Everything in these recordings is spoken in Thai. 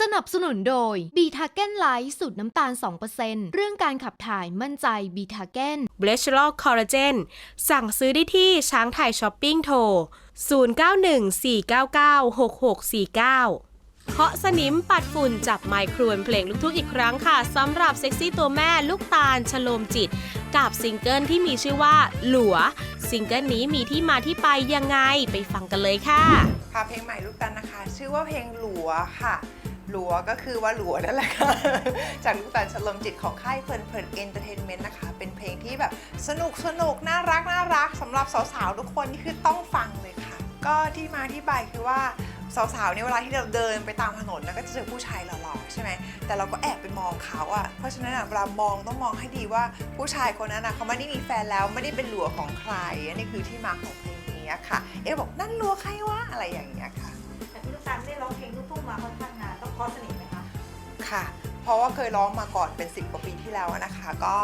สนับสนุนโดยบีทาเก้นไลท์สูตรน้ำตาล 2%เรื่องการขับถ่ายมั่นใจบีทาเก้น b l e c h e r o l Collagen สั่งซื้อได้ที่ช้างไทยช้อปปิ้งโทร 0914996649เคาะสนิมปัดฝุ่นจับไมค์ครวนเพลงลูกทุ่งอีกครั้งค่ะสำหรับเซ็กซี่ตัวแม่ลูกตาลชโลมจิต กับซิงเกิลที่มีชื่อว่า หลัว ซิงเกิลนี้มีที่มาที่ไปยังไงไปฟังกันเลยค่ะ ค่ะเพลงใหม่ลูกตันนะคะ ชื่อว่าเพลงหลัวค่ะ หลัวก็คือว่าหลัวนั่นแหละค่ะ จากลูกตันฉลมจิตของค่ายเพลินเพลินเอนเตอร์เทนเมนต์นะคะ เป็นเพลงที่แบบสนุกสนุกน่ารักน่ารักสำหรับสาวๆทุกคนนี่คือต้องฟังเลยค่ะ ก็ที่มาที่ไปคือว่า สาวๆเนี่ยเวลาที่เราเดินไปตามถนนแล้วก็จะเจอผู้ชายหล่อๆใช่ไหมแต่เราก็แอบไปมองเขาอะเพราะฉะนั้นอะเวลามองต้องมองให้ดีว่าผู้ชายคนนั้นอะเขาไม่ได้มีแฟนแล้วไม่ได้เป็นหลัวของใครอันนี้คือที่มาของเพลงนี้ค่ะ เอ๊ะบอกนั่นหลัวใครวะอะไรอย่างเงี้ยค่ะแต่พี่ลูกตาลไม่ได้ร้องเพลงลูกทุ่งมาค่อนข้างนานต้องเคอสนิทไหมคะค่ะ เพราะว่าเคยร้องมาก่อนเป็น 10กว่าปีที่แล้วอะนะคะ ก็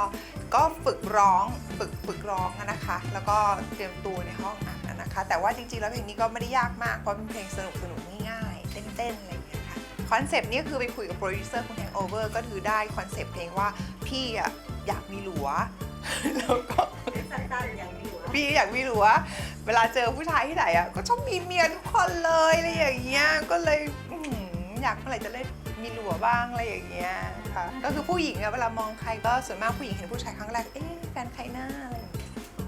ก็ฝึกร้องฝึกฝึกร้องอะนะคะ แล้วก็เตรียมตัวในห้องอัดอะ นะคะ แต่ว่าจริงๆ แล้วเพลงนี้ก็ไม่ได้ยากมาก เพราะเป็นเพลงสนุกสนุกๆง่ายๆ เต้นๆ อะไรอย่างเงี้ยค่ะ คอนเซปต์นี้คือไปคุยกับโปรดิวเซอร์คุณแฮงโอเวอร์ก็คือได้คอนเซปต์เพลงว่าพี่อะอยากมีหลัว แล้วก็สั้นๆอย่างนี้อยู่นะพี่อยากมีหลัว เวลาเจอผู้ชายที่ไหนอะก็ชอบมีเมียทุกคนเลยอะไรอย่างเงี้ย ก็เลยอื้อหืออยากเมื่อไหร่จะได้มีหลัวบ้างอะไรอย่างเงี้ยค่ะ ก็คือผู้หญิงอะเวลามองใครก็ส่วนมากผู้หญิงเห็นผู้ชายครั้งแรก เอ๊ะแฟนใครหน้าอะไรอย่างเงี้ย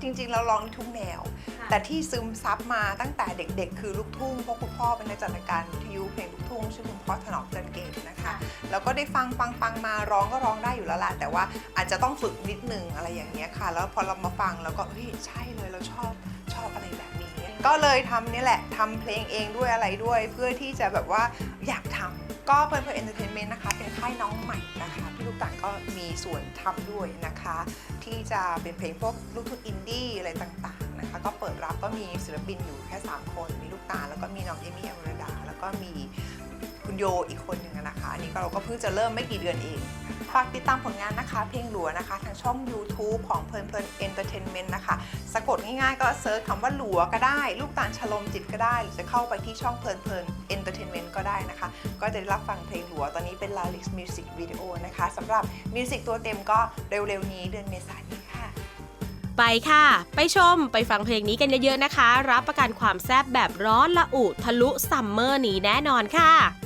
จริงๆ เราร้องทุกแนว แต่ที่ซึมซับมาตั้งแต่เด็กๆ คือลูกทุ่งเพราะคุณพ่อเป็นนักจัดรายการวิทยุเพลงลูกทุ่งชื่อคุณพ่อถนอมจันเกตนะคะแล้วก็ได้ฟังฟังฟังมาร้องก็ร้องได้อยู่แล้วล่ะแต่ว่าอาจจะต้องฝึกนิดนึงอะไรอย่างเงี้ยค่ะ แล้วพอเรามาฟังแล้วก็เฮ้ยใช่เลยเราชอบชอบอะไรแบบนี้ ก็เลยทำนี่แหละทำเพลงเองด้วยอะไรด้วย เพื่อที่จะแบบว่าอยากทำก็เพลินเพลินเอนเตอร์เทนเมนต์นะคะ เป็นค่ายน้องใหม่นะคะพี่ลูกต่างก็มีส่วนทำด้วยนะคะ ที่จะเป็นเพลงพวกลูกทุ่งอินดี้อะไรต่างๆนะคะก็เปิดรับก็มีศิลปินอยู่แค่ 3 คน มีลูกตาแล้วก็มีน้องเอมี่อมรดา แล้วก็มีคุณโยอีกคนหนึ่งนะคะอันนี้ก็เราก็เพิ่งจะเริ่มไม่กี่เดือนเองฝากติดตามผลงานนะคะ เพลงหลัวนะคะ ทางช่อง YouTube ของเพลินเพลินเอนเตอร์เทนเมนต์นะคะะกดง่ายๆ ก็เซิร์ชคำว่าหลัวก็ได้ ลูกตาลชโลมจิตก็ได้ หรือจะเข้าไปที่ช่องเพลินเพลินเอนเตอร์เทนเมนต์ก็ได้นะคะ ก็จะได้รับฟังเพลงหลัวตอนนี้เป็น l a l i x Music Video นะคะสำหรับมิวสิกตัวเต็มก็เร็วๆนี้เดือนเมษายนค่ะ ไปค่ะ ไปชมไปฟังเพลงนี้กันเยอะๆนะคะ รับประกันความแซ่บแบบร้อนละอุทะลุซัมเมอร์นี้แน่นอนค่ะ